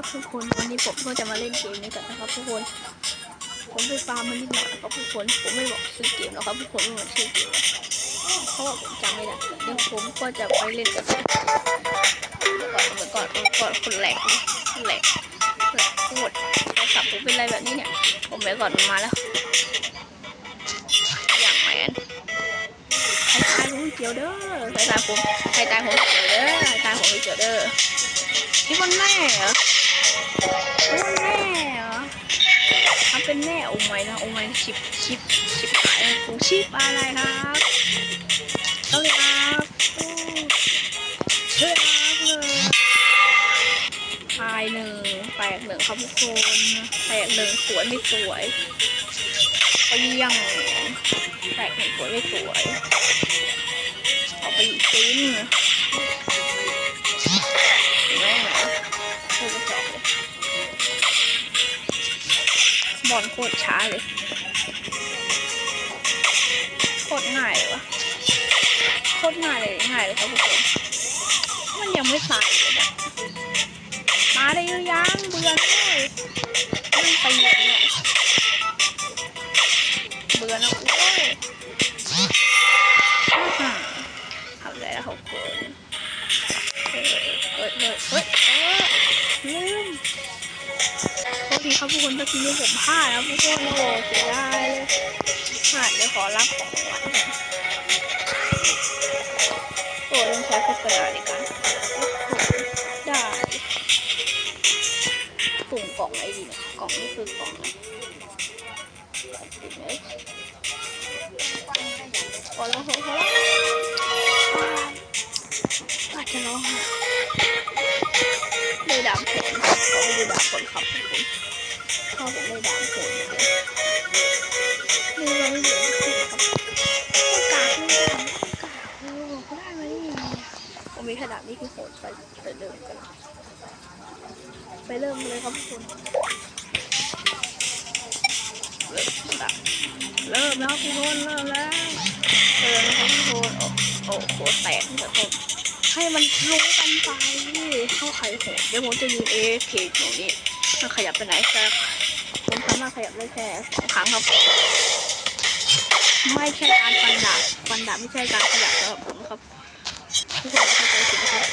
ครับทุกคนวันนี้ผมก็จะมาเล่นเกมนี้กันนะครับทุกคน ผมไปฟาร์มมานิดหน่อยครับทุกคนผมไม่บอกชื่อเกมแล้วครับทุกคนไม่บอกชื่อเกมเพราะว่าผมจำไม่ได้เดี๋ยวผมก็จะไปเล่นกันเดี๋ยวก่อนเดี๋ยวก่อนเดี๋ยวก่อนคนแหลกนะแหลกแหลกโคตรโทรศัพท์ผมเป็นไรแบบนี้เนี่ย ผมไปก่อนมันมาแล้ว อย่างแมนใครตายผมเกี่ยวเด้อใครตายผมใครตายผมเกี่ยวเด้อใครตายผมเกี่ยวเด้อนี่มันแม่เหรอ นี่มันแม่เหรอทำเป็นแม่โอ้ไม่นะโอ้ไม่ชิปชิปชิปหายผมชิปอะไรครับต้องเลยครับโอ้เชื่อครับเลยตายหนึ่งแตกหนึ่งครับทุกคนแตกหนึ่งสวยไม่สวยเปรี้ยงแตกหนึ่งสวยไม่สวยเอาไปอีกชิ้นแม่งพูกระจอกเลย บอลโคตรช้าเลย โคตรง่ายเลยวะโคตรง่ายเลยง่ายเลยครับทุกคนมันยังไม่ตายเลยเนี่ยมาได้หรือยังเบื่อเลยมันตีเลยเนี่ยเบื่อแล้วโอ้ย โทษทีครับทุกคนเมื่อกี้นี้ผมพลาดแล้วทุกคนโอ้เสียดายเลยพลาดเดี๋ยวขอรับของรางวัลก่อนโอ้ต้องใช้โฆษณาในการได้สุ่มกล่องอะไหนดีเนี่ยกล่องนี้คือกล่องไหนกล่องติดไหมพอแล้วพอแล้วอาจจะร้องไห้เลยดามผลเขาดูดามผลครับทุกคน ชอบผมเลยดามผลเลยนี่เราไม่อยู่ที่ครับกากไม่ได้กากเออเขาได้ไหมผมมีขนาดนี้คือโหดไปไปเริ่มกันไปเริ่มเลยครับทุกคนเริ่มละเริ่มแล้วทุกคนเริ่มแล้วเริ่มแล้วครับทุกคนโอ้โอ้โหแตกทุกคนให้มันรู้กันไปเข้าไข่โหดเดี๋ยวผมจะยืนเอเคตรงนี้มันขยับไปไหนสัก สามารถขยับได้แค่สองครั้งครับ ไม่ใช่การฟันดาบฟันดาบไม่ใช่การขยับสำหรับผมครับทุกคนเข้าใจผิดนะครับ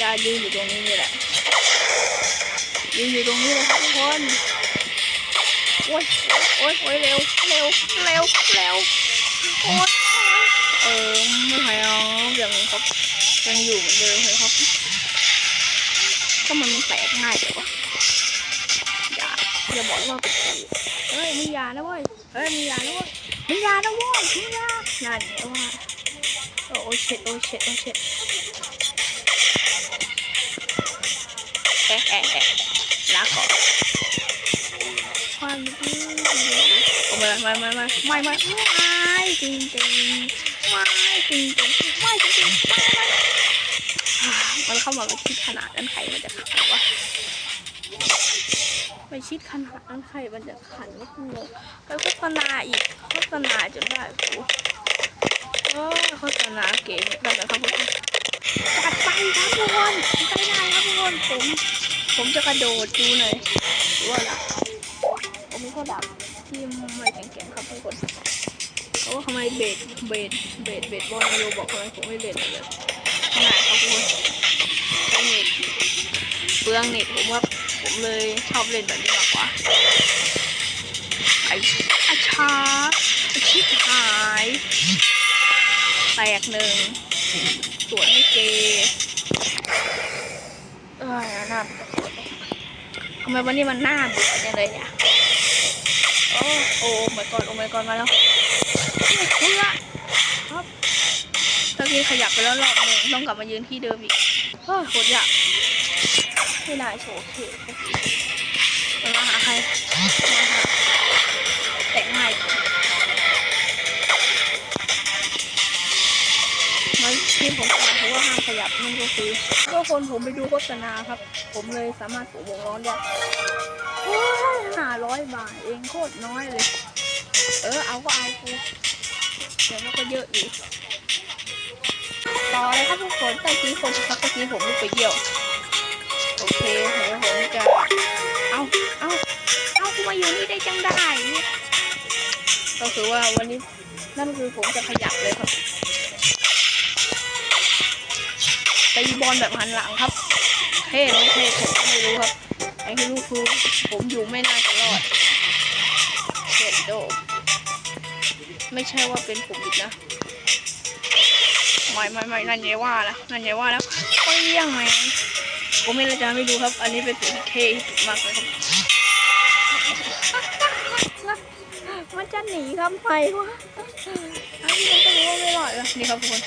จะยืนอยู่ตรงนี้นี่แหละยืนอยู่ตรงนี้เลยครับทุกคนโอ้ยโอ้ยโอ้ยเร็วเร็วเร็วเร็วโอ้ยเออไม่หายอ๋อยังครับยังอยู่เหมือนเดิมเลยครับก็มันแตกง่ายแต่ว่า อย่าอย่าบอกว่าเฮ้ยมึงอย่านะเว้ยเฮ้ยมึงอย่านะเว้ยมึงอย่านะเว้ยมึงอย่านั่นเนี่ยว่าโอ้โอ้เช็ดโอ้เช็ดโอ้เช็ดเอ๊ะเอ๊ะเอ๊ะลาก่อนความดีโอ้ไม่ไม่ไม่ไม่ไม่ไม่ไม่จริงจริงไม่จริงจริงไม่จริงจริงไม่ไม่มันเข้ามาไม่ชิดขนาดนั้นใครมันจะขันวะ ไม่ชิดขนาดนั้นใครมันจะขันวะกูงงไปโฆษณาอีกโฆษณาจนได้กูเออโฆษณาเก๋ได้ไหมครับทุกคนจัดไปครับทุกคนไปได้ครับทุกคนผม ผมจะกระโดดดูหน่อยหรือว่าล่ะผมมีข้อดับที่ไม่แข็งๆครับทุกคนโอ้ทำไมเบสเบสเบสเบสบอลโยบอกทำไมผมไม่เล่นเลยขนาดเขาพูดใช้เน็ตเปลืองเน็ตผมว่า ผมเลยชอบเล่นแบบนี้มากกว่าไอ้อาชาอ้ชิบหายแตกหนึ่งสวนไม่เกเอ้ยน่าทำไมวันนี้มันน่าเบื่อจังเลยเนี่ยโอ้โอ้ไม่ก่อนโอ้ไม่ก่อนมาแล้วเพื่อครับตะกี้ขยับไปแล้วรอบหนึ่งต้องกลับมายืนที่เดิมอีกเฮ้ยโคตรยาก ไม่น่าโชว์เขตจะมาหาใครมาหาแต่งง่ายมันที่ผมขยับเพราะว่าห้ามขยับนั่นก็คือก็คนผมไปดูโฆษณาครับ ผมเลยสามารถสูวงร้อนได้โอ้ยห้าร้อยบาทเองโคตรน้อยเลย เออเอาก็เอากูเดี๋ยวมันก็เยอะอยู่ต่อเลยครับทุกคนแต่กี้คนครับตะกี้ผมไม่ไปเยี่ยว โอเคเห็นไหมจะ เอาเอาเอากูมาอยู่นี่ได้จังได้เนี่ยก็คือว่าวันนี้นั่นคือผมจะขยับเลยครับตีบอลแบบหันหลังครับเท่ไม่เท่ผมก็ไม่รู้ครับไอ้ที่รู้คือผมอยู่ไม่น่าจะรอดเจ็ดโดไม่ใช่ว่าเป็นผมอีกนะไม่ไม่ไม่นั่นไงว่าแล้วนั่นไงว่าแล้วก็ยังไง ผมไม่ได้จะไม่ดูครับ อันนี้เป็นสิ่งที่เท่ที่สุดมากเลยครับมันจะหนีทำไมวะอันนี้มันก็รู้ว่าไม่รอดแล้วนี่ครับทุกคน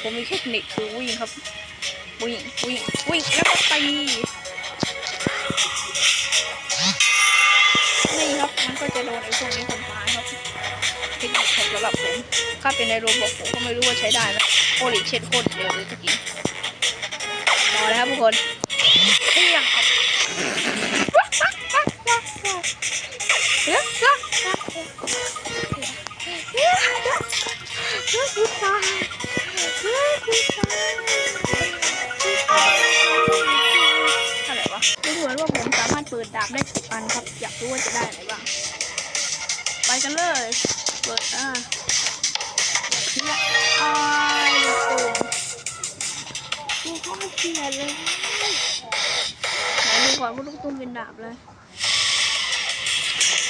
ผมมีเทคนิคคือวิ่งครับ วิ่งวิ่งวิ่งแล้วก็ตีนี่ครับมันก็จะโดนไอ้พวกนี้คนตายครับเทคนิคของสำหรับผมถ้าเป็นในโรบอทผมก็ไม่รู้ว่าใช้ได้ไหมโอลิเช็ดโคตรเร็วเลยตะกี้ร อเลยครับทุกคนเที่ยงครับอะไรวะดูเหมือนว่าผมสามารถเปิดดาบได้สิบอันครับ อยากรู้ว่าจะได้อะไรบ้าง ไปกันเลย เปิดอ่า ไหนดูก่อนว่าลูกตุ้มเป็นดาบเลย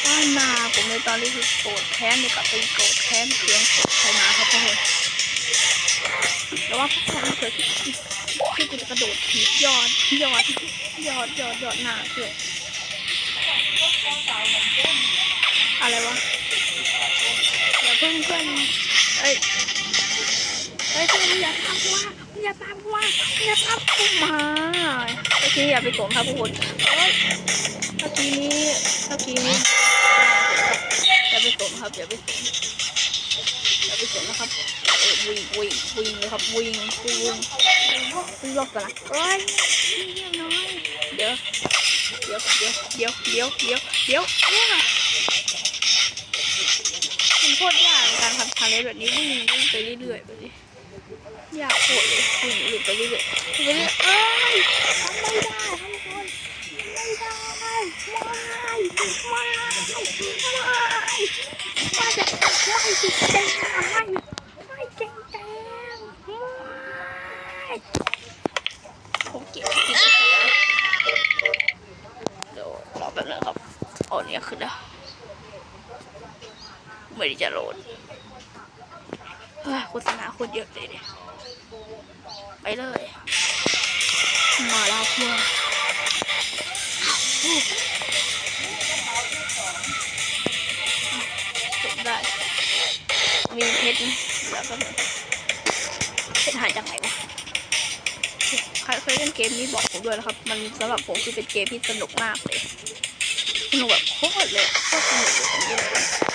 ว่านาผมในตอนนี้คือโกรธแค้นเลยกลับไปโกรธแค้นเสียงใครมาครับพ่อคนแต่ว่าพวกคนเกิดที่ที่กูจะกระโดดถีบยอดยอดยอดยอดยอดหนาเพื่ออะไรวะอย่าเพิ่งเพื่อนเอ้ยเอ้ยเพื่อนอย่าตามกูมา อย่าตามกูมาอย่าตามกูมาเมื่อกี้อย่าไปโกงครับทุกคนเอ้ยเมื่อกี้นี้เมื่อกี้นี้อย่าไปโกงครับอย่าไปโกงอย่าไปโกงนะครับวิ่งวิ่งวิ่งเลยครับวิ่งวิ่งวิ่งรอบกันนะเอ้ยเงียบน้อยเดี๋ยวเดี๋ยวเดี๋ยวเดี๋ยวเดี๋ยวเดี๋ยวเดี๋ยวเนี่ยมันโคตรยากการทำทางเล่นแบบนี้วิ่งวิ่งไปเรื่อยๆแบบนี้ อยากโคตรเลยวิ่งวิ่งไปเรื่อยๆไปเรื่อยๆเอ้ยทำไม่ได้ทุกคนไม่ได้ไม่ไม่ไม่ไม่จะไม่จิตแดงไม่ไม่แดงแดงไม่ผมเก็บที่สุดแล้วเดี๋ยวรอแป๊บนึงครับอ๋อเนี่ยขึ้นแล้วไม่ได้จะโหลดเฮ้ย โฆษณาคตรเยอะเลยเนี่ยไปเลยมาแล้วเพื่อนจบได้ มีเพชรแล้วก็เพชรหายจากไหนวะใครเคยเล่นเกมนี้บอกผมด้วยนะครับ มันสำหรับผมคือเป็นเกมที่สนุกมากเลย สนุกแบบโคตรเลยโคตรสนุกเลยผมเลย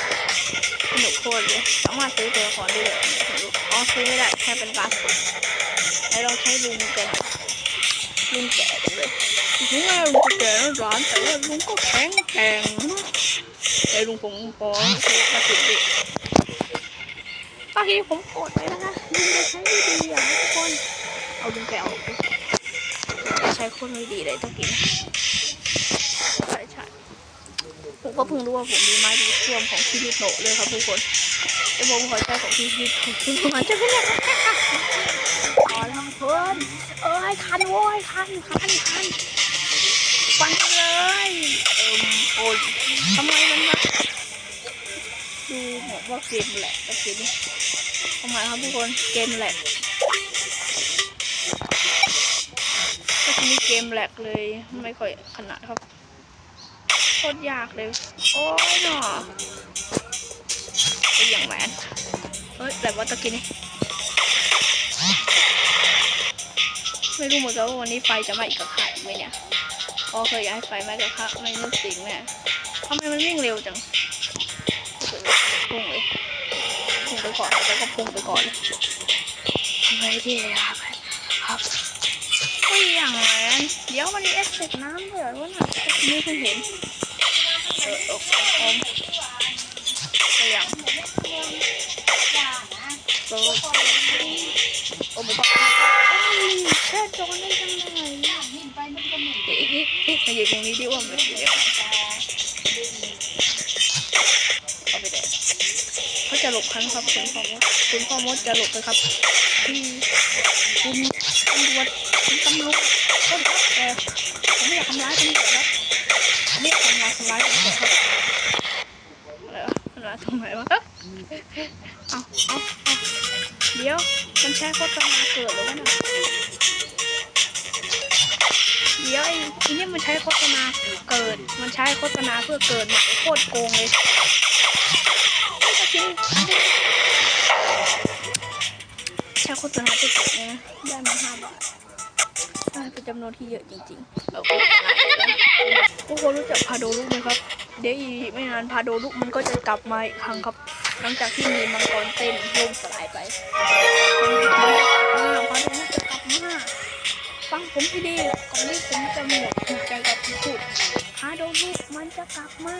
สนุกโคตรเลยสามารถซื้อตัวละครได้เลยไม่รู้อ๋อซื้อไม่ได้แค่เป็นการกดให้เราใช้ลุงกันลุงแก่จังเลยถึงแม้ลุงจะแก่แล้วร้านแต่ว่าลุงก็แข็งแกร่งนะไอ้ลุงผมขอซื้อกระสุนดิบางทีผมกดไปแล้วนะลุงจะใช้ไม่ดีอะทุกคนเอาลุงแกออกดิจะใช้โคนไม่ดีเลยต้องกินใช่ใช่ ผมก็เพิ่งรู้ว่าผมมีไม้ดูดซ่วมของพี่ลิโตะเลยครับทุกคนแต่ผมขอใช้ของพี่ลิโตะคือมันจะไม่ได้พอแล้วเพื่อนเอ้ยคันโว้ยคันคันคันฟันเลยเอิมโอ้ยทำไมมันมาดูเหมือนว่าเกมแหลกเกมนี้ทำไมครับทุกคนเกมแหลกก็ทีนี้เกมแหลกเลยไม่ค่อยขนาดครับ ตรยากเลย โอ้ยหนอไอ้อย่างแหมนเฮ้ยแต่ว่าตะกี้นี่ไม่รู้เหมือนกันว่าวันนี้ไฟจะม้อีกกระขาไหมเนี่ยพอเคยอยากให้ไฟไหม้กระขาไม่นึกสิงแม่ทำไมมันวิ่งเร็วจังพุ่งเลยพุ่งไปก่อนแล้วก็พุ่งไปก่อนเลยไมดีครับครับโอ้ยอย่างแมนเดี๋ยวมันมีเอฟเฟกต์น้ำด้วยเหรอวะน่ะนี่เพิ่งเห็น เออออเออไปยังโอ้โอ้ไม่ต้องแค่โดนได้ยังไงเอ๊ะมาอยู่ตรงนี้ดิว่ามันเดี๋ยวเขาไปเลยเขาจะหลบครั้งครับคุณพ่อมดคุณพ่อมดจะหลบเลยครับที่คุณตำรวจคุณตำรวจต้นครับแต่ผมไม่อยากทำร้ายตำรวจครับ ผมไม่อยกทำร้ายทำร้ายตำรวจครับอะไรวะทำร้ายตรงไหนวะ เอาเอาเอาเดี๋ยว มันใช้โฆษณาเกิดหรือวะนี่ยเดี๋ยวไอ้ไอ้นี่มันใช้โฆษณาเกิด มันใช้โฆษณาเพื่อเกิดหนังโคตรโกงเลยไอ้ตะกี้ใช้โฆษณาเพื่อเกิดเนี่ยนะได้มาห้าบาท เป็นจำนวนที่เยอะจริงๆเอาโฆษณาไปแล้วทุกคนรู้จักพาโดลุกไหมครับ เดี๋ยวอีกไม่นานพาโดลุกมันก็จะกลับมาอีกครั้งครับ หลังจากที่มีมังกรเต้นล่มสลายไปมันจะกลับมาพาโดลุกจะกลับมาฟังผมให้ดีก่อนที่ผมจะหมดหัวใจกับที่พูดพาโดลูกมันจะกลับมา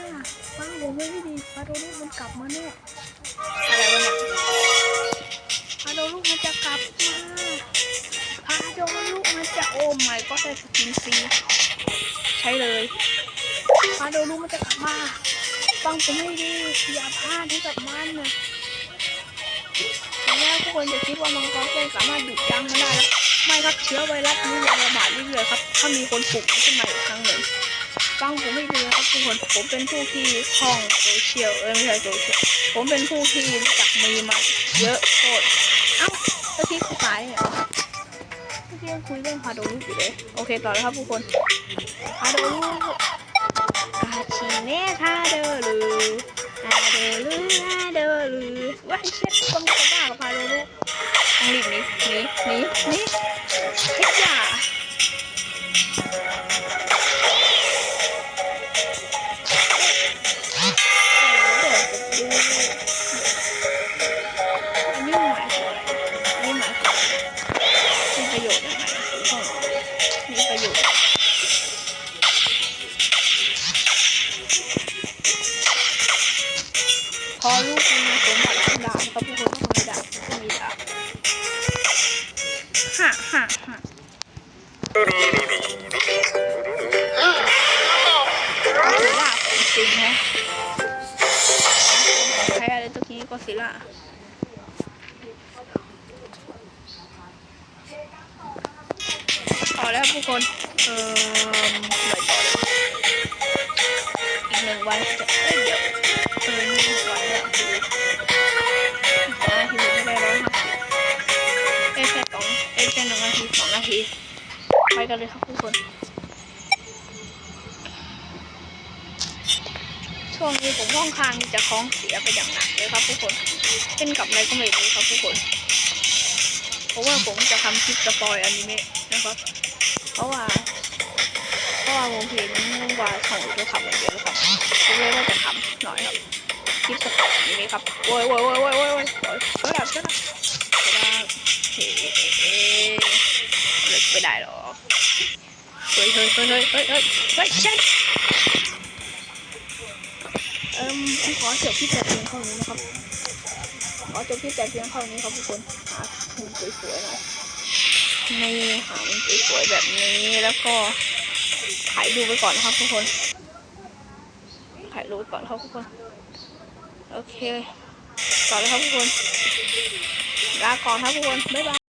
ฟังผมให้ดีพาโดลูกมันกลับมาแน่อะไรวะเนี่ยพาโดลูกมันจะกลับมาพาโดลูกมันจะ โอ้ไม่ก็ใช้สกินฟรีใช้เลยพาโดลูกมันจะกลับมาฟังผมให้ดีอย่าพลาดให้กับมันนะแล้วทุกคนจะคิดว่ามังกรเต้นสามารถหยุดยั้งมันได้แล้วไม่ครับเชื้อไวรัสนี้ยังระบาดเรื่อยๆครับ ถ้ามีคนปลุกมันขึ้นมาอีกครั้งหนึ่งฟังผมไม่ดีนะครับทุกคนผมเป็นผู้ที่คล่องโซเชียลเออไม่ใช่โซเชียลผมเป็นผู้ที่รู้จักมีมาเยอะโคตรเอ้าเมื่อกี้คุยไปเหรอเมื่อกี้ ยังคุยเรื่องพาโดรุอยู่เลย โอเคต่อเลยครับทุกคนพาโดรุกอาชีเน่ทาโดรุฮาโดรุฮาโดรุว่าเช็ดต้องกระบ้ากับพาโดรุต้องรีบหนีหนีหนีหนีเฮ้ยอย่า ยังไงอ๋อมีประโยชน์ แล้วทุกคน เอ่อไม่ต่อเลยอีกหนึ่งวันจะเอ้ยเดี๋ยวเออนี่วันแล้วคือสองนาทีไม่ได้ร้อยห้าสิบเอ้ยแค่สองเอ้ยแค่หนึ่งนาทีสองนาที ไปกันเลยครับทุกคน ช่วงนี้ผมค่อนข้างจะคล้องเสียไปอย่างหนักเลยครับทุกคน เป็นกับอะไรก็ไม่รู้ครับทุกคน เพราะว่าผมจะทำคลิปสปอยอนิเมะนะครับ เพราะว่าเพราะว่าผมเห็นว่าของจะทำอะไรเยอะครับผมเลยว่าจะทำหน่อยครับคลิปสปอยอนิเมะครับโว้ยโว้ยโว้ยโว้ยโว้ยโว้ยโว้ยเฮ้ยไม่ได้หรอกเฮ้ยเฮ้ยเฮ้ยเฮ้ยเฮ้ยเฮ้ยเฮ้ยเช่นเอิ่มขอจบที่แต่เพียงเท่านี้นะครับขอจบที่แต่เพียงเท่านี้ครับทุกคนหา มันสวยๆหน่อยนี่ค่ะมันสวยๆแบบนี้แล้วก็ถ่ายดูไปก่อนนะครับทุกคนถ่ายรูปก่อนครับทุกคน โอเคต่อเลยครับทุกคนลาก่อนครับทุกคน บ๊ายบาย